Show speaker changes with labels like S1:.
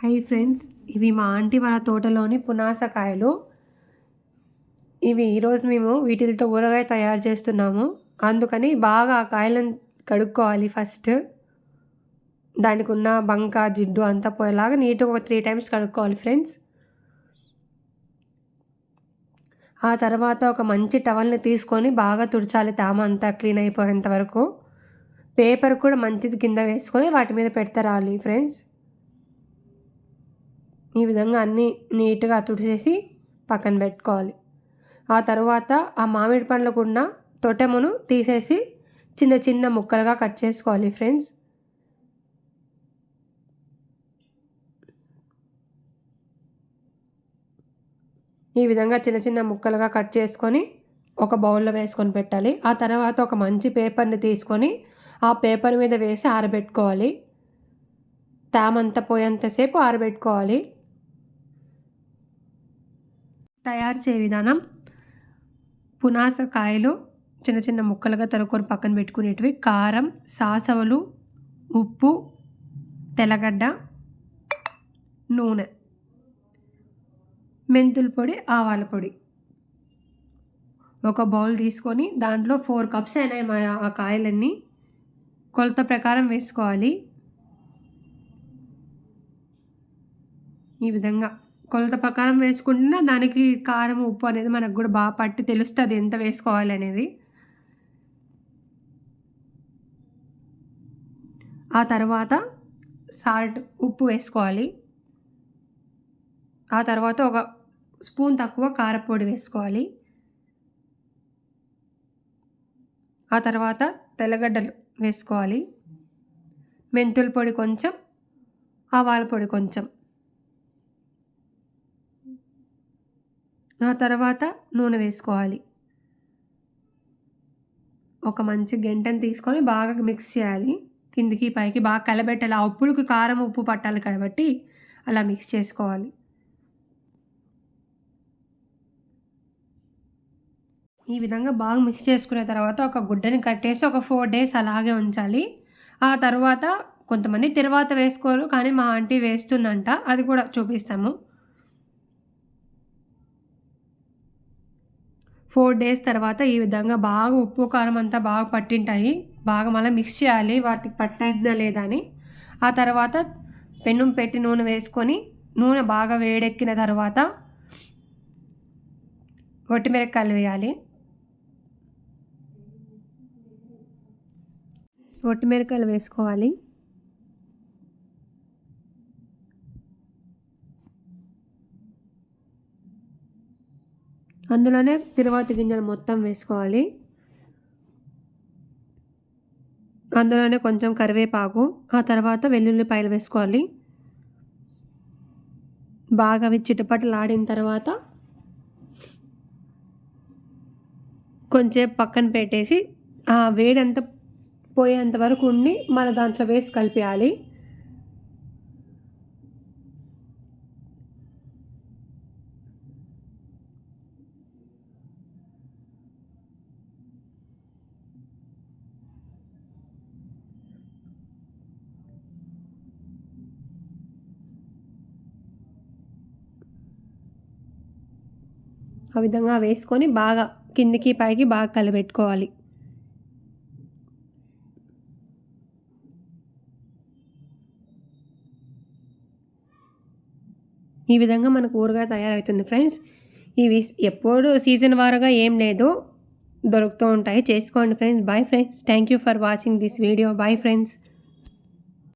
S1: Hi friends ఇవి మా aunty వాళ్ళ తోటలోని పునాసకాయలు ఇవి ఈరోజు మేము వీటితో ఊరగాయ తయారు చేస్తున్నాము. అందుకని బాగా ఆ కాయలను కడుక్కోవాలి ఫస్ట్ దానికి ఉన్న బంక జిడ్డు అంతా పోయేలాగా నీట్గా ఒక త్రీ టైమ్స్ కడుక్కోవాలి ఫ్రెండ్స్ ఆ తర్వాత ఒక మంచి టవల్ని తీసుకొని బాగా తుడచాలి తామ అంతా క్లీన్ అయిపోయేంత వరకు. పేపర్ కూడా మంచిది కింద వేసుకొని వాటి మీద పెడతారాలి ఫ్రెండ్స్ ఈ విధంగా అన్నీ నీట్గా తుడిసేసి పక్కన పెట్టుకోవాలి. ఆ తర్వాత ఆ మామిడి పండ్లకు ఉన్న తొటెమును తీసేసి చిన్న చిన్న ముక్కలుగా కట్ చేసుకోవాలి ఫ్రెండ్స్. ఈ విధంగా చిన్న చిన్న ముక్కలుగా కట్ చేసుకొని ఒక బౌల్లో వేసుకొని పెట్టాలి. ఆ తర్వాత ఒక మంచి పేపర్ని తీసుకొని ఆ పేపర్ మీద వేసి ఆరబెట్టుకోవాలి. తామంత పోయేంతసేపు ఆరబెట్టుకోవాలి. తయారు చేయ విధానం పునాస కాయలు చిన్న చిన్న ముక్కలుగా తరుక్కొని పక్కన పెట్టుకునేటివి కారం సాసవలు ఉప్పు తెల్లగడ్డ నూనె మెంతుల పొడి ఆవాల పొడి. ఒక బౌల్ తీసుకొని దాంట్లో ఫోర్ కప్స్ అయినాయి మా ఆ కాయలన్నీ. కొలత ప్రకారం వేసుకోవాలి. ఈ విధంగా కొలత ప్రకారం వేసుకుంటున్నా దానికి కారం ఉప్పు అనేది మనకు కూడా బాగా పట్టి తెలుస్తుంది ఎంత వేసుకోవాలి అనేది. ఆ తర్వాత సాల్ట్ ఉప్పు వేసుకోవాలి. ఆ తర్వాత ఒక స్పూన్ తక్కువ కారపొడి వేసుకోవాలి. ఆ తర్వాత తెల్లగడ్డలు వేసుకోవాలి. మెంతుల పొడి కొంచెం ఆవాల పొడి కొంచెం. ఆ తర్వాత నూనె వేసుకోవాలి. ఒక మంచి గంటను తీసుకొని బాగా మిక్స్ చేయాలి. కిందికి పైకి బాగా కలబెట్టాలి. ఆ ఉప్పులకు కారం ఉప్పు పట్టాలి కాబట్టి అలా మిక్స్ చేసుకోవాలి. ఈ విధంగా బాగా మిక్స్ చేసుకున్న తర్వాత ఒక గుడ్డని కట్టేసి ఒక ఫోర్ డేస్ అలాగే ఉంచాలి. ఆ తర్వాత కొంతమంది తర్వాత వేసుకోరు కానీ మా ఆంటీ వేస్తుందంట. అది కూడా చూపిస్తాము. ఫోర్ డేస్ తర్వాత ఈ విధంగా బాగా ఉప్పు కారం అంతా బాగా పట్టింటాయి. బాగా మళ్ళీ మిక్స్ చేయాలి. వాటికి పట్టిందా లేదా అని. ఆ తర్వాత పెన్ను పెట్టి నూనె వేసుకొని నూనె బాగా వేడెక్కిన తర్వాత ఒట్టిమిరపకాయలు వేయాలి. ఒట్టిమిరపకాయలు వేసుకోవాలి. అందులోనే తిరువాతి గింజలు మొత్తం వేసుకోవాలి. అందులోనే కొంచెం కరివేపాకు ఆ తర్వాత వెల్లుల్లిపాయలు వేసుకోవాలి. బాగా అవి చిటపటలాడిన తర్వాత కొంచెం పక్కన పెట్టేసి ఆ వేడంతా పోయేంత వరకు ఉండి మన దాంట్లో వేసి కలిపేయాలి. ఆ విధంగా వేసుకొని బాగా కిందికి పైకి బాగా కలిపెట్టుకోవాలి ఈ విధంగా మనకు ఊరగా తయారవుతుంది ఫ్రెండ్స్. ఇవి ఎప్పుడు సీజన్ వారుగా ఏం లేదు. దొరుకుతూ ఉంటాయి. చేసుకోండి friends. Bye friends. Thank you for watching this video bye friends.